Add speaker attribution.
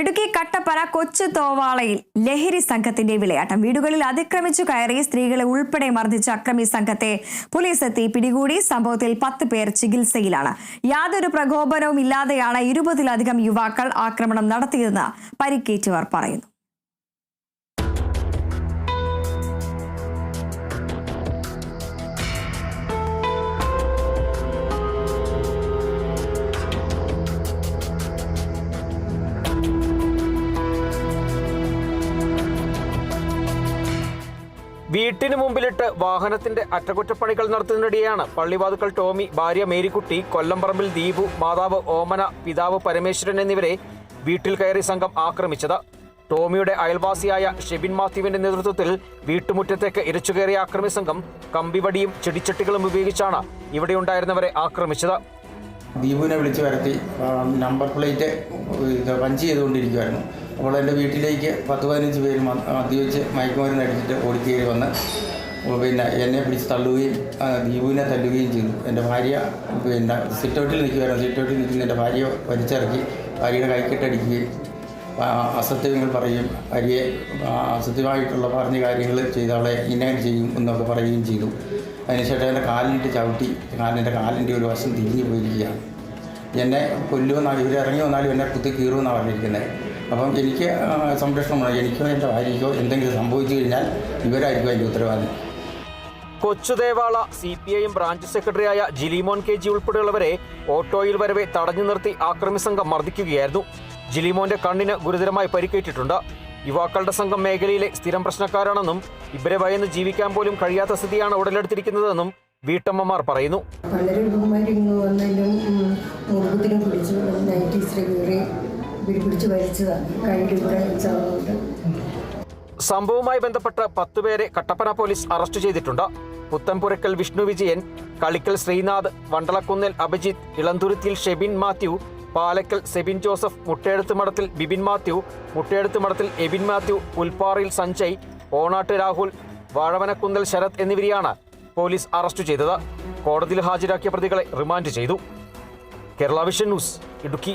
Speaker 1: ഇടുക്കി കട്ടപ്പന കൊച്ചു തോവാളയിൽ ലഹരി സംഘത്തിന്റെ വിളയാട്ടം. വീടുകളിൽ അതിക്രമിച്ചു കയറി സ്ത്രീകളെ ഉൾപ്പെടെ മർദ്ദിച്ച അക്രമി സംഘത്തെ പോലീസ് എത്തി പിടികൂടി. സംഭവത്തിൽ പത്ത് പേർ ചികിത്സയിലാണ്. യാതൊരു പ്രകോപനവും ഇല്ലാതെയാണ് ഇരുപതിലധികം യുവാക്കൾ ആക്രമണം നടത്തിയതെന്ന് പരിക്കേറ്റവർ പറയുന്നു.
Speaker 2: വീട്ടിന് മുമ്പിലിട്ട് വാഹനത്തിന്റെ അറ്റകുറ്റപ്പണികൾ നടത്തുന്നതിനിടെയാണ് പള്ളിവാതുക്കൾ ടോമി ഭാര്യ മേരിക്കുട്ടി കൊല്ലംപറമ്പിൽ ദീപു മാതാവ് ഓമന പിതാവ് പരമേശ്വരൻ എന്നിവരെ വീട്ടിൽ കയറി സംഘം ആക്രമിച്ചത്. ടോമിയുടെ അയൽവാസിയായ ഷെബിൻ മാത്യുവിന്റെ നേതൃത്വത്തിൽ വീട്ടുമുറ്റത്തേക്ക് ഇരച്ചുകയറിയ ആക്രമി സംഘം കമ്പിവടിയും ചെടിച്ചട്ടികളും ഉപയോഗിച്ചാണ് ഇവിടെയുണ്ടായിരുന്നവരെ ആക്രമിച്ചത്.
Speaker 3: ദീപുവിനെ വിളിച്ചു വരത്തി നമ്പർ പ്ലേറ്റ് പഞ്ച് ചെയ്തുകൊണ്ടിരിക്കുമായിരുന്നു അപ്പോൾ എന്റെ വീട്ടിലേക്ക് പത്ത് പതിനഞ്ച് പേര് മദ്യവെച്ച് മയക്കുമരുന്ന് അടിച്ചിട്ട് ഓടിക്കേറി വന്ന് പിന്നെ എന്നെ പിടിച്ച് തള്ളുകയും ദീപുവിനെ തല്ലുകയും ചെയ്തു. എന്റെ ഭാര്യ പിന്നെ സിറ്റൗട്ടിൽ നിൽക്കുകയായിരുന്നു സിറ്റൗട്ടിൽ നിൽക്കുന്ന എന്റെ ഭാര്യ വലിച്ചിറക്കി ഭാര്യയുടെ കൈക്കെട്ടടിക്കുകയും അസത്യങ്ങൾ പറയും ഭാര്യയെ അസത്യമായിട്ടുള്ള പറഞ്ഞ കാര്യങ്ങൾ ചെയ്തവളെ ഇങ്ങനെ ചെയ്യും എന്നൊക്കെ പറയുകയും ചെയ്തു. അതിനുശേഷം എന്റെ കാലിന്റെ ചവിട്ടി കാലിന്റെ കാലിന്റെ ഒരു വശം തിരിഞ്ഞു പോയിരിക്കുകയാണ്. എന്നെ കൊല്ലുമെന്നാണ് ഇവർ ഇറങ്ങി വന്നാലും എന്നെ കുത്തി കീറുമെന്നാണ് പറഞ്ഞിരിക്കുന്നത്. അപ്പം എനിക്ക് സംരക്ഷണമാണ് എനിക്കോ എന്റെ ഭാര്യയ്ക്കോ എന്തെങ്കിലും സംഭവിച്ചു കഴിഞ്ഞാൽ ഇവരായിരിക്കും അതിന്റെ ഉത്തരവാദി.
Speaker 2: കൊച്ചുദേവാള C P I M branch സെക്രട്ടറിയായ ജിലിമോൻ കെ ജി ഉൾപ്പെടെയുള്ളവരെ ഓട്ടോയിൽ വരവെ തടഞ്ഞു നിർത്തി ആക്രമി സംഘം മർദ്ദിക്കുകയായിരുന്നു. ജിലിമോന്റെ കണ്ണിന് ഗുരുതരമായി പരിക്കേറ്റിട്ടുണ്ട്. യുവാക്കളുടെ സംഘം മേഖലയിലെ സ്ഥിരം പ്രശ്നക്കാരാണെന്നും ഇവരെ ഭയന്ന് ജീവിക്കാൻ പോലും കഴിയാത്ത സ്ഥിതിയാണ് ഉടലെടുത്തിരിക്കുന്നതെന്നും വീട്ടമ്മമാർ പറയുന്നു.
Speaker 4: വളരെ
Speaker 2: സംഭവവുമായി ബന്ധപ്പെട്ട് പത്തുപേരെ കട്ടപ്പന പോലീസ് അറസ്റ്റ് ചെയ്തിട്ടുണ്ട്. പുത്തൻപുരക്കൽ വിഷ്ണു വിജയൻ കളിക്കൽ ശ്രീനാഥ് വണ്ടളക്കുന്നൽ അഭിജിത്ത് ഇളന്തുരുത്തിയിൽ ഷെബിൻ മാത്യു പാലക്കൽ സെബിൻ ജോസഫ് മുട്ടയെടുത്ത് മഠത്തിൽ ബിബിൻ മാത്യു മുട്ടയെടുത്ത് മഠത്തിൽ എബിൻ മാത്യു പുൽപ്പാറയിൽ സഞ്ജയ് ഓണാട്ട് രാഹുൽ വാഴവനക്കുന്നൽ ശരത് എന്നിവരെയാണ് പോലീസ് അറസ്റ്റ് ചെയ്തത്. കോടതിയിൽ ഹാജരാക്കിയ പ്രതികളെ റിമാൻഡ് ചെയ്തു. Kerala vision news Idukki.